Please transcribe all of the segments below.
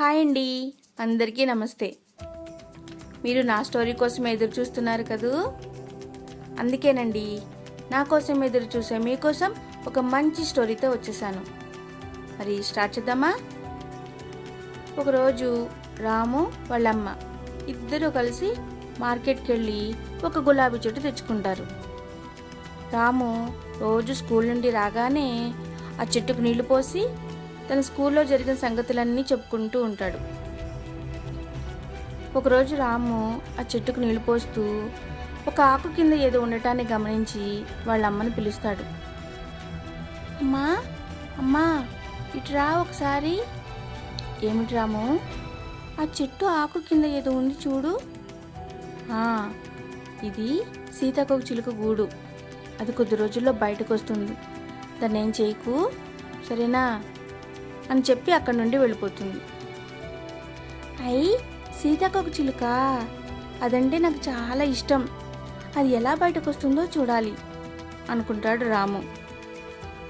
Hi అండి. అందరికీ నమస్తే. మీరు నా స్టోరీ కోసం ఎదురు చూస్తున్నారు కదూ? అందుకేనండి నా కోసం ఎదురు చూసే మీకోసం ఒక మంచి స్టోరీతో వచ్చేసాను. మరి స్టార్ట్ చేద్దామా? ఒకరోజు రాము వాళ్ళమ్మ ఇద్దరూ కలిసి మార్కెట్కి వెళ్ళి ఒక గులాబీ చెట్టు తెచ్చుకుంటారు. రాము రోజు స్కూల్ నుండి రాగానే ఆ చెట్టుకు నీళ్ళు పోసి తన స్కూల్లో జరిగిన సంగతులన్నీ చెప్పుకుంటూ ఉంటాడు. ఒకరోజు రాము ఆ చెట్టుకు నీళ్ళు పోస్తూ ఒక ఆకు కింద ఏదో ఉండటాన్ని గమనించి వాళ్ళ అమ్మని పిలుస్తాడు. అమ్మా అమ్మా ఇటు రా ఒకసారి. ఏమిటి రాము? ఆ చెట్టు ఆకు కింద ఏదో ఉంది చూడు. "ఆ, ఇది సీతాకోక చిలుక గూడు. అది కొద్ది రోజుల్లో బయటకు వస్తుంది దాన్ని ఏం చేయకు? సరేనా? అని చెప్పి అక్కడి నుండి వెళ్ళిపోతుంది. అయ్యి సీతాకొక చిలుక. అదంటే నాకు చాలా ఇష్టం. అది ఎలా బయటకు వస్తుందో చూడాలి అనుకుంటాడు రాము.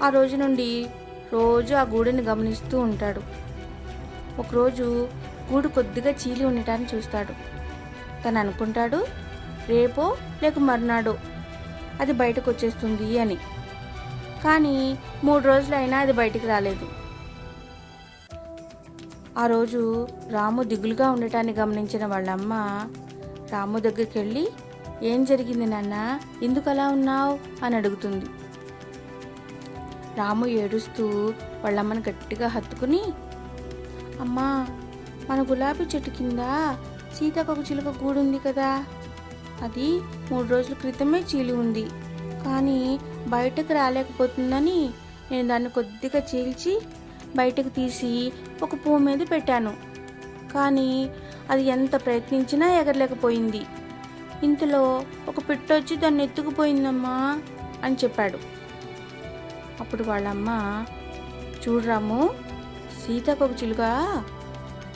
ఆ రోజు నుండి రోజు ఆ గూడుని గమనిస్తూ ఉంటాడు. ఒకరోజు గూడు కొద్దిగా చీలి ఉండటాన్ని చూస్తాడు. తను అనుకుంటాడు రేపో లేక మర్నాడో అది బయటకు వచ్చేస్తుంది అని. కానీ మూడు రోజులైనా అది బయటికి రాలేదు. ఆ రోజు రాము దిగులుగా ఉండటాన్ని గమనించిన వాళ్ళమ్మ రాము దగ్గరికి వెళ్ళి ఏం జరిగింది నాన్న? ఎందుకు అలా ఉన్నావు? అని అడుగుతుంది. రాము ఏడుస్తూ వాళ్ళమ్మని గట్టిగా హత్తుకుని అమ్మా మన గులాబీ చెట్టు కింద సీతాకొక చిలుక గూడుంది కదా. అది మూడు రోజుల క్రితమే చీలి ఉంది. కానీ బయటకు రాలేకపోతుందని నేను దాన్ని కొద్దిగా చీల్చి బయటకు తీసి ఒక పువ్వు మీద పెట్టాను. కానీ అది ఎంత ప్రయత్నించినా ఎగరలేకపోయింది. ఇంతలో ఒక పిట్ట వచ్చి దాన్ని ఎత్తుకుపోయిందమ్మా అని చెప్పాడు. అప్పుడు వాళ్ళమ్మ చూడరాము సీతాకోక చిలుక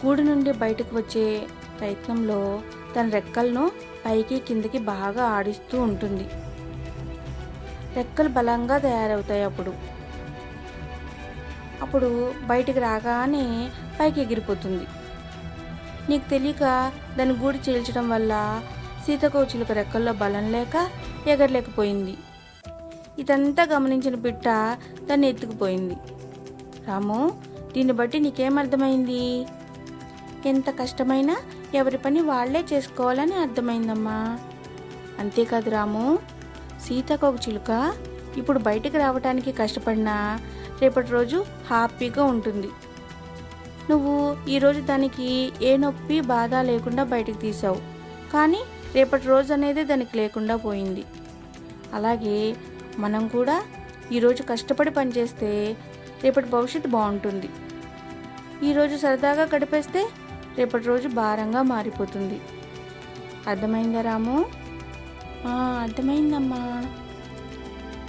గూడు నుండి బయటకు వచ్చే ప్రయత్నంలో తన రెక్కలను పైకి కిందకి బాగా ఆడిస్తూ ఉంటుంది. రెక్కలు బలంగా తయారవుతాయి అప్పుడు. అప్పుడు బయటికి రాగానే పైకి ఎగిరిపోతుంది. నీకు తెలియక దాని గూడు చీల్చడం వల్ల సీతకోక చిలుక రెక్కల్లో బలం లేక ఎగరలేకపోయింది. ఇదంతా గమనించిన బిడ్డ దాన్ని ఎత్తుకుపోయింది. రాము దీన్ని బట్టి నీకేం అర్థమైంది? ఎంత కష్టమైనా ఎవరి పని వాళ్ళే చేసుకోవాలని అర్థమైందమ్మా. అంతేకాదు రాము సీతాకోక చిలుక ఇప్పుడు బయటికి రావటానికి కష్టపడినా రేపటి రోజు హ్యాపీగా ఉంటుంది. నువ్వు ఈరోజు దానికి ఏ నొప్పి బాధ లేకుండా బయటకు తీసావు కానీ రేపటి రోజు అనేది దానికి లేకుండా పోయింది. అలాగే మనం కూడా ఈరోజు కష్టపడి పనిచేస్తే రేపటి భవిష్యత్తు బాగుంటుంది. ఈరోజు సరదాగా గడిపేస్తే రేపటి రోజు భారంగా మారిపోతుంది. అర్థమైందా రాము? అర్థమైందమ్మా.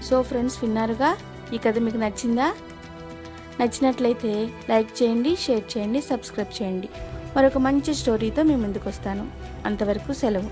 సో ఫ్రెండ్స్ విన్నారుగా? ఈ కథ మీకు నచ్చిందా? నచ్చినట్లయితే లైక్ చేయండి షేర్ చేయండి సబ్స్క్రైబ్ చేయండి. మరొక మంచి స్టోరీతో మీ ముందుకు వస్తాను అంతవరకు సెలవు.